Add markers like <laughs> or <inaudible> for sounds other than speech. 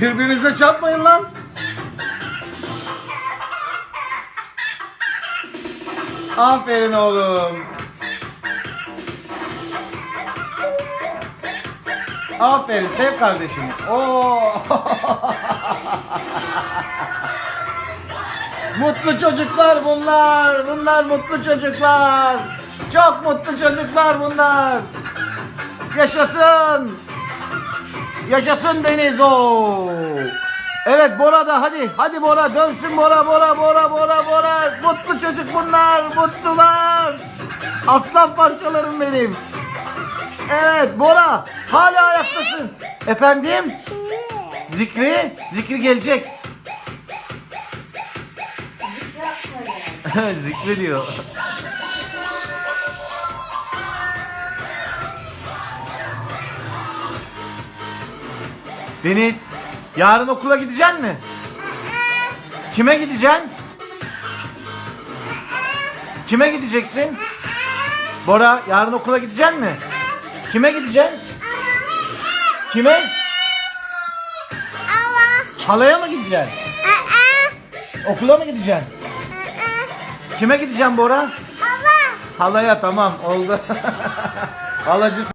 Birbirinize çarpmayın lan. Aferin oğlum. Aferin sev kardeşim. Oo. <laughs> mutlu çocuklar bunlar. Bunlar mutlu çocuklar. Çok mutlu çocuklar bunlar. Yaşasın. Yaşasın Deniz o. Evet Bora da hadi. Hadi Bora dönsün Bora Bora Bora Bora Bora. Mutlu çocuk bunlar. Mutlular. Aslan parçalarım benim. Evet Bora hala ayaktasın. Efendim? Zikri? Zikri gelecek. <laughs> <laughs> Zikri diyor. Deniz, yarın okula gideceksin mi? Kime gideceksin? Kime gideceksin? Bora, yarın okula gideceksin mi? Kime gideceksin? Kime? Halaya mı gideceksin? Okula mı gideceksin? Kime gideceksin Bora? Halaya tamam oldu. <laughs> Halacısın.